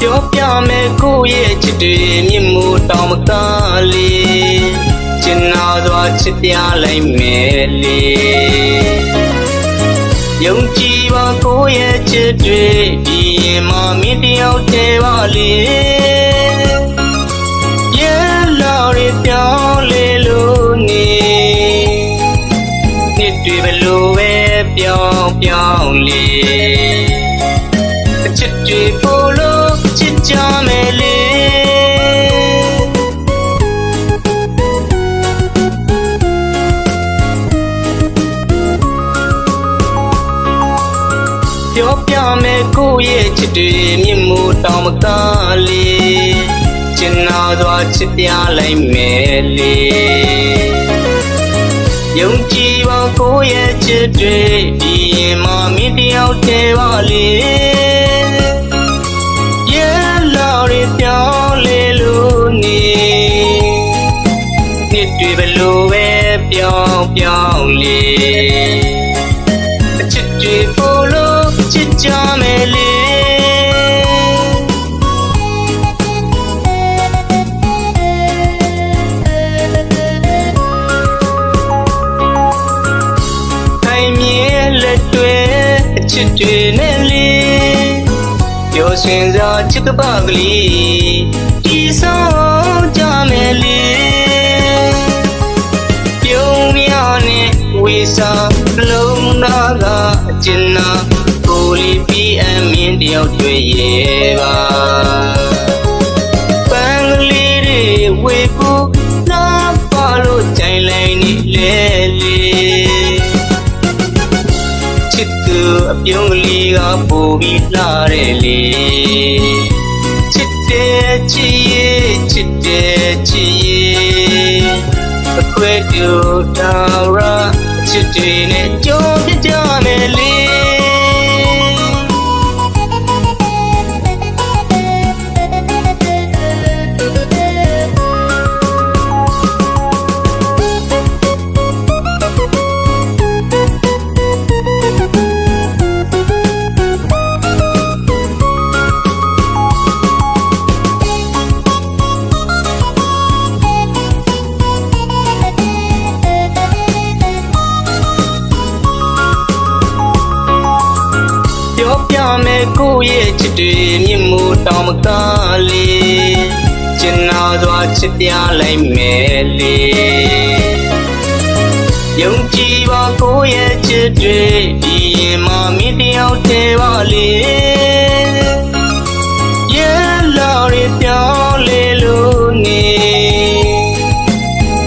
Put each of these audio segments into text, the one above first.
ပြောပြမယ်ကိုယ့်ရဲ့ချစ်တွေမြင့်မို့တောင်းမကားလေး ကျင်နာစွာချစ်ပြလိုက်မယ်လေယုံကြည်ပါကိုယ့်ရဲ့ချစ်တွေဒီရင်မှမင်းတယောက်တည်းပါလေရဲလာရပြောင်းလေလို့နေနှစ်တွေဘလို့ပဲပြောင်းပြောင်းလေအချစ်တွေပို့လို့ချစ်ကြမယ် ပြောပြမယ်ကိုယ့်ရဲ့ချစ်တွေမြင့်မို့တောင်းမကားလေးကျင်နာစွာချစ်ပြလိုက်မယ်လေယုံကြည်ပါကိုယ့်ရဲ့ချစ်တွေဒီရင်မှမင်းတယောက်တည်းပါလေရဲလာရပြောင်းလေလို့နေနှစ်တွေဘလို့ပဲပြောင်းပြောင်းလေ မယ်လေထိုင်မြဲလက်တွေအချစ်တွေနဲ့လေပျော်ရွှင်စွာချစ်ကပကလေးဒီဆောင်ကြမယ်လေပြုံးမြနဲ့ဝေစာလုံးနာကအကျဉ်းနာကိုလီပီအ မင်းတယောက်တွေ့ရဲ့ပါပန်းကလေးတွေဝေပူလာပါလို့ကြိုင်လိုက်နေလေလေချစ်သူအပြုံးကလေးကပိုပြီးလှတယ်လေချစ်တယ်ချစ်ရဲ့ချစ်တယ်ချစ်ရဲ့အခွဲတူတောင်ရချစ်တွေနဲ့ကြုံပြကြမ မယ်ကိုယ့်ရဲ့ချစ်တွေမြင့်မို့တောင်းမကားလေးကျင်နာစွာချစ်ပြလိုက်မယ်လေယုံကြည်ပါကိုယ့်ရဲ့ချစ်တွေဒီရင်မှမင်းတယောက်တည်းပါလေရဲလာရပြောင်းလေလို့နေ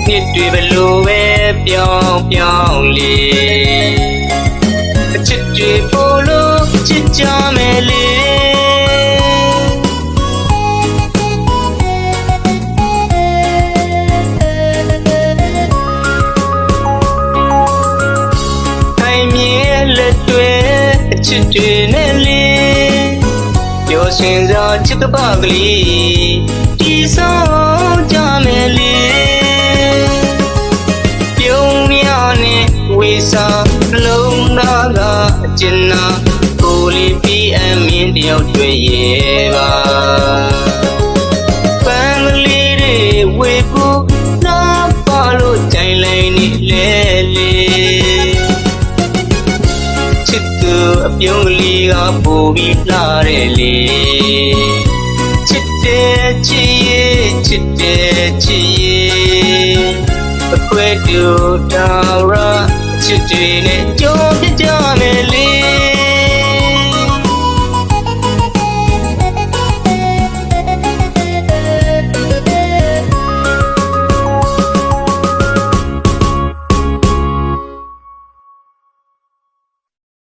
နှစ်တွေဘလို့ပဲပြောင်းပြောင်းလေအချစ်တွေပို့လို့ချစ် ကြမယ်လေထိုင်မြဲလက်တွေအချစ်တွေနဲ့လေပျော်ရွှင်စွာချစ်ကပကလေးဒီဆောင်ကြမယ်လေပြုံးမြနဲ့ဝေစာလုံးနာကအကျဉ်းနာကို လီပီအမင်းတယောက်တွေ့ရဲ့ပါပန်းကလေးတွေဝေပူနာပါလို့ကြိုင်လိုက်နေလေလေချစ်သူအပြုံးကလေးကပိုပြီးလှတယ်လေချစ်တယ်ချစ်ရဲ့ချစ်တယ်ချစ်ရဲ့အခွဲတူတောင်ရချစ်တွေနဲ့ကြုံပြကြမယ်လေ